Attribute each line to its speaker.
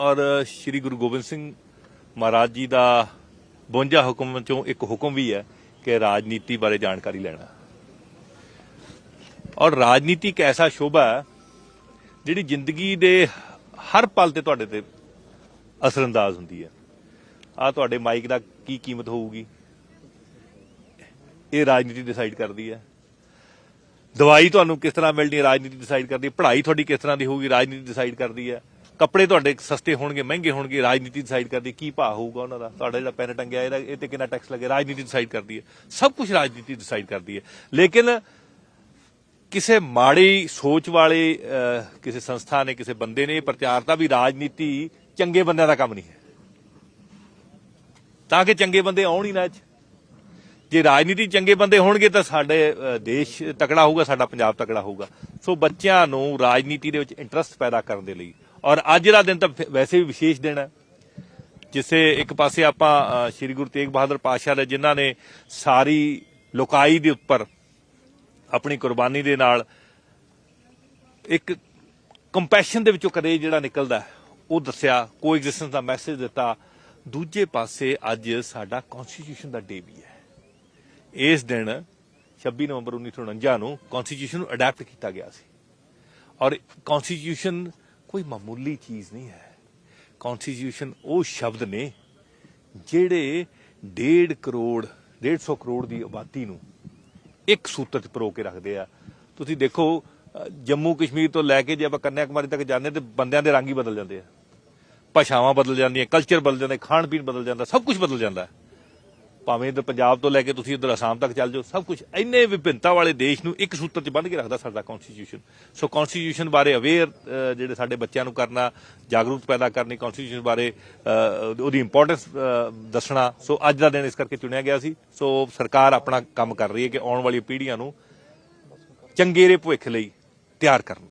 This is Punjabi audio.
Speaker 1: ਔਰ ਸ੍ਰੀ ਗੁਰੂ ਗੋਬਿੰਦ ਸਿੰਘ ਮਹਾਰਾਜ ਜੀ ਦਾ 52 ਹੁਕਮ ਚੋਂ ਇੱਕ ਹੁਕਮ ਵੀ ਹੈ ਕਿ ਰਾਜਨੀਤੀ ਬਾਰੇ ਜਾਣਕਾਰੀ ਲੈਣਾ। ਔਰ ਰਾਜਨੀਤੀ ਇੱਕ ਐਸਾ ਸ਼ੋਭਾ ਹੈ ਜਿਹੜੀ ਜ਼ਿੰਦਗੀ ਦੇ ਹਰ ਪਲ ਤੇ ਤੁਹਾਡੇ ਤੇ ਅਸਰਅੰਦਾਜ਼ ਹੁੰਦੀ ਹੈ। ਆ ਤੁਹਾਡੇ ਮਾਈਕ ਦਾ ਕੀ ਕੀਮਤ ਹੋਊਗੀ? ਇਹ ਰਾਜਨੀਤੀ ਡਿਸਾਈਡ ਕਰਦੀ ਹੈ। ਦਵਾਈ ਤੁਹਾਨੂੰ ਕਿਸ ਤਰ੍ਹਾਂ ਮਿਲਣੀ ਰਾਜਨੀਤੀ ਡਿਸਾਈਡ ਕਰਦੀ ਹੈ। ਪੜ੍ਹਾਈ ਤੁਹਾਡੀ ਕਿਸ ਤਰ੍ਹਾਂ ਦੀ ਹੋਊਗੀ, ਰਾਜਨੀਤੀ ਡਿਸਾਈਡ ਕਰਦੀ ਹੈ। ਕੱਪੜੇ ਤੁਹਾਡੇ ਸਸਤੇ ਹੋਣਗੇ, ਮਹਿੰਗੇ ਹੋਣਗੇ, ਰਾਜਨੀਤੀ ਡਿਸਾਈਡ ਕਰਦੀ ਕੀ ਭਾਅ ਹੋਊਗਾ ਉਹਨਾਂ ਦਾ? ਤੁਹਾਡਾ ਜਿਹੜਾ ਪੈਨ ਟੰਗਿਆ, ਇਹਦਾ ਇਹ ਤੇ ਕਿੰਨਾ ਟੈਕਸ ਲੱਗੇ ਰਾਜਨੀਤੀ ਡਿਸਾਈਡ ਕਰਦੀ ਹੈ। ਸਭ ਕੁਝ ਰਾਜਨੀਤੀ ਡਿਸਾਈਡ ਕਰਦੀ ਹੈ। ਲੇਕਿਨ ਕਿਸੇ ਮਾੜੀ ਸੋਚ ਵਾਲੇ ਕਿਸੇ ਸੰਸਥਾ ਨੇ, ਕਿਸੇ ਬੰਦੇ ਨੇ ਇਹ ਪ੍ਰਚਾਰਤਾ ਵੀ ਰਾਜਨੀਤੀ ਚੰਗੇ ਬੰਦਿਆਂ ਦਾ ਕੰਮ ਨਹੀਂ ਹੈ। ਤਾਂ ਕਿ ਚੰਗੇ ਬੰਦੇ ਆਉਣ ਹੀ ਨਾ ਇਹ 'ਚ। ਜੇ ਰਾਜਨੀਤੀ ਚੰਗੇ ਬੰਦੇ ਹੋਣਗੇ ਤਾਂ ਸਾਡੇ ਦੇਸ਼ ਤਕੜਾ ਹੋਊਗਾ, ਸਾਡਾ ਪੰਜਾਬ ਤਕੜਾ ਹੋਊਗਾ। ਸੋ ਬੱਚਿਆਂ ਨੂੰ ਰਾਜਨੀਤੀ ਦੇ ਵਿੱਚ ਇੰਟਰਸਟ ਪੈਦਾ ਕਰਨ ਦੇ ਲਈ। ਔਰ ਅੱਜ ਦਾ ਦਿਨ ਤਾਂ ਵੈਸੇ ਵੀ ਵਿਸ਼ੇਸ਼ ਦਿਨ ਹੈ। ਜਿਸੇ ਇੱਕ ਪਾਸੇ ਆਪਾਂ ਸ੍ਰੀ ਗੁਰੂ ਤੇਗ ਬਹਾਦਰ ਪਾਤਸ਼ਾਹ ਦੇ ਜਿਨ੍ਹਾਂ ਨੇ ਸਾਰੀ ਲੋਕਾਈ ਦੇ ਉੱਪਰ ਆਪਣੀ ਕੁਰਬਾਨੀ ਦੇ ਨਾਲ ਇੱਕ ਕੰਪੈਸ਼ਨ ਦੇ ਵਿੱਚੋਂ ਕਦੇ ਜਿਹੜਾ ਨਿਕਲਦਾ, ਉਹ ਦੱਸਿਆ ਕੋ ਐਗਜ਼ਿਸਟੈਂਸ ਦਾ ਮੈਸੇਜ ਦਿੱਤਾ। ਦੂਜੇ ਪਾਸੇ ਅੱਜ ਸਾਡਾ ਕਨਸਟੀਟਿਊਸ਼ਨ ਦਾ ਡੇ ਵੀ ਹੈ। ਇਸ ਦਿਨ 26 ਨਵੰਬਰ 1949 ਨੂੰ ਕਨਸਟੀਟਿਊਸ਼ਨ ਨੂੰ ਅਡਾਪਟ ਕੀਤਾ ਗਿਆ ਸੀ। ਔਰ ਕਨਸਟੀਟਿਊਸ਼ਨ ਕੋਈ ਮਾਮੂਲੀ ਚੀਜ਼ ਨਹੀਂ ਹੈ। ਕਨਸਟੀਟਿਊਸ਼ਨ ਉਹ ਸ਼ਬਦ ਨੇ ਜਿਹੜੇ 1.5 ਕਰੋੜ 150 ਕਰੋੜ ਦੀ ਆਬਾਦੀ ਨੂੰ ਇੱਕ ਸੂਤਰ 'ਚ ਪਰੋ ਕੇ ਰੱਖਦੇ ਆ। ਤੁਸੀਂ ਦੇਖੋ, ਜੰਮੂ ਕਸ਼ਮੀਰ ਤੋਂ ਲੈ ਕੇ ਜੇ ਆਪਾਂ ਕੰਨਿਆ ਕੁਮਾਰੀ ਤੱਕ ਜਾਂਦੇ ਤੇ ਬੰਦਿਆਂ ਦੇ ਰੰਗ ਹੀ ਬਦਲ ਜਾਂਦੇ ਆ। ਭਾਸ਼ਾਵਾਂ ਬਦਲ ਜਾਂਦੀਆਂ ਕਲਚਰ ਬਦਲ ਜਾਂਦਾ ਖਾਣ ਪੀਣ ਬਦਲ ਜਾਂਦਾ, ਸਭ ਕੁਝ ਬਦਲ ਜਾਂਦਾ। ਭਾਵੇਂ ਇਧਰ ਪੰਜਾਬ ਤੋਂ ਲੈ ਕੇ ਤੁਸੀਂ ਇਧਰ ਅਸਾਮ ਤੱਕ ਚੱਲ ਜਾਓ, ਸਭ ਕੁਝ ਇੰਨੇ ਵਿਭਿੰਨਤਾ ਵਾਲੇ ਦੇਸ਼ ਨੂੰ ਇੱਕ ਸੂਤਰ 'ਚ ਬੰਨ੍ਹ ਕੇ ਰੱਖਦਾ ਸਾਡਾ ਕਨਸਟੀਟਿਊਸ਼ਨ ਸੋ ਕਨਸਟੀਟਿਊਸ਼ਨ ਬਾਰੇ ਅਵੇਅਰ ਜਿਹੜੇ ਸਾਡੇ ਬੱਚਿਆਂ ਨੂੰ ਕਰਨਾ, ਜਾਗਰੂਕ ਪੈਦਾ ਕਰਨੀ ਕਨਸਟੀਟਿਊਸ਼ਨ ਬਾਰੇ ਉਹਦੀ ਇੰਪੋਰਟੈਂਸ ਦੱਸਣਾ। ਸੋ ਅੱਜ ਦਾ ਦਿਨ ਇਸ ਕਰਕੇ ਚੁਣਿਆ ਗਿਆ ਸੀ। ਸੋ ਸਰਕਾਰ ਆਪਣਾ ਕੰਮ ਕਰ ਰਹੀ ਹੈ ਕਿ ਆਉਣ ਵਾਲੀ ਪੀੜ੍ਹੀਆਂ ਨੂੰ ਚੰਗੇਰੇ ਭਵਿੱਖ ਲਈ ਤਿਆਰ ਕਰਨ।